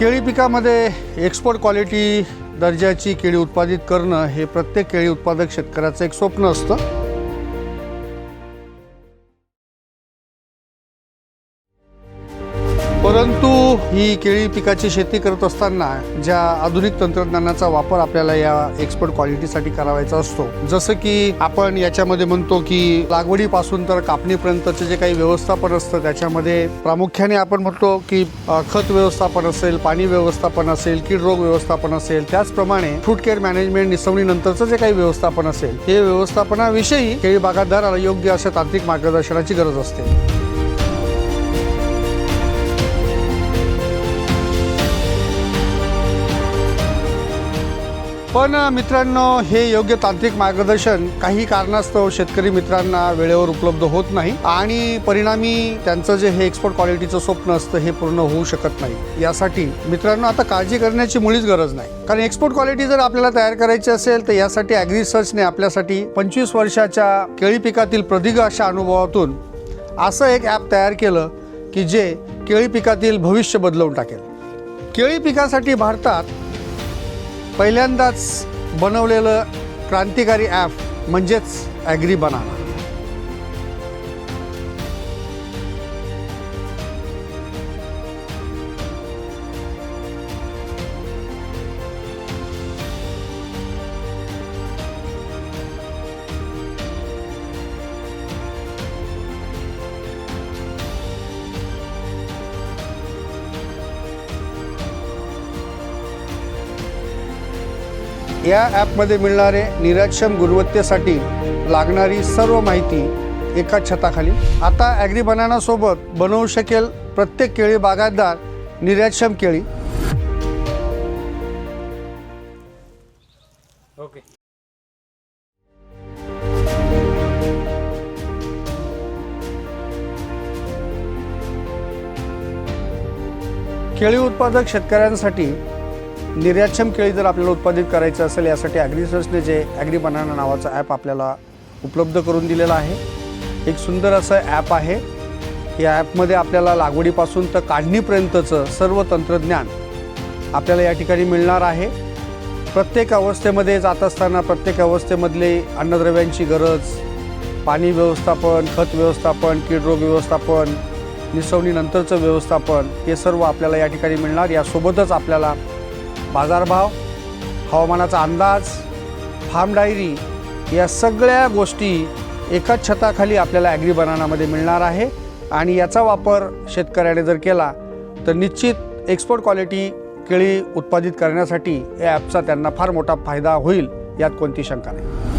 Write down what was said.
केळी पिकामध्ये export quality दर्जाची केळी उत्पादित करणं हे प्रत्येक केळी उत्पादक शेतकऱ्याचं एक स्वप्न असतं. परंतु ही केळी पिकाची शेती करत असताना ज्या आधुनिक तंत्रज्ञानाचा वापर आपल्याला या एक्सपोर्ट क्वालिटीसाठी करावायचा असतो जसं की आपण याच्यामध्ये म्हणतो की लागवडीपासून तर कापणीपर्यंतचे जे काही व्यवस्थापन असतं त्याच्यामध्ये प्रामुख्याने आपण म्हणतो की खत व्यवस्थापन असेल पाणी व्यवस्थापन असेल कीड रोग व्यवस्थापन असेल त्याचप्रमाणे फ्रूट केअर मॅनेजमेंट निसवणीनंतरचं जे काही व्यवस्थापन असेल हे व्यवस्थापनाविषयी केळी बागायतदाराला योग्य अशा तांत्रिक मार्गदर्शनाची गरज असते. पण मित्रांनो हे योग्य तांत्रिक मार्गदर्शन काही कारणास्तव शेतकरी मित्रांना वेळेवर उपलब्ध होत नाही आणि परिणामी त्यांचं जे हे एक्सपोर्ट क्वालिटीचं स्वप्न असतं हे पूर्ण होऊ शकत नाही. यासाठी मित्रांनो आता काळजी करण्याची मुळीच गरज नाही. कारण एक्सपोर्ट क्वालिटी जर आपल्याला तयार करायची असेल तर यासाठी ॲग्री सर्चने आपल्यासाठी पंचवीस वर्षाच्या केळी पिकातील प्रदीर्घ अशा अनुभवातून असं एक ॲप तयार केलं की जे केळी पिकातील भविष्य बदलवून टाकेल. केळी पिकासाठी भारतात पहिल्यांदाच बनवलेलं क्रांतिकारी ॲप म्हणजेच ॲग्री बनाना या ॲपमध्ये मिळणारे निर्यातक्षम गुणवत्तेसाठी लागणारी सर्व माहिती एकाच छताखाली. आता ॲग्री बनानासोबत बनवू शकेल प्रत्येक केळी बागायतदार निर्यातक्षम केळी. ओके. केळी उत्पादक शेतकऱ्यांसाठी निर्यातक्षम केळी जर आपल्याला उत्पादित करायचं असेल यासाठी ॲग्रीसर्सने जे ॲग्री बनाना नावाचं ॲप आपल्याला उपलब्ध करून दिलेलं आहे. एक सुंदर असं ॲप आहे. या ॲपमध्ये आपल्याला लागवडीपासून तर काढणीपर्यंतचं सर्व तंत्रज्ञान आपल्याला या ठिकाणी मिळणार आहे. प्रत्येक अवस्थेमध्ये जात असताना प्रत्येक अवस्थेमधले अन्नद्रव्यांची गरज पाणी व्यवस्थापन खत व्यवस्थापन कीड रोग व्यवस्थापन निसवणीनंतरचं व्यवस्थापन हे सर्व आपल्याला या ठिकाणी मिळणार. यासोबतच आपल्याला बाजारभाव हवामानाचा अंदाज फार्म डायरी या सगळ्या गोष्टी एकाच छताखाली आपल्याला ॲग्री बनानामध्ये मिळणार आहे. आणि याचा वापर शेतकऱ्याने जर केला तर निश्चित एक्सपोर्ट क्वालिटी केळी उत्पादित करण्यासाठी या ॲपचा त्यांना फार मोठा फायदा होईल यात कोणती शंका नाही.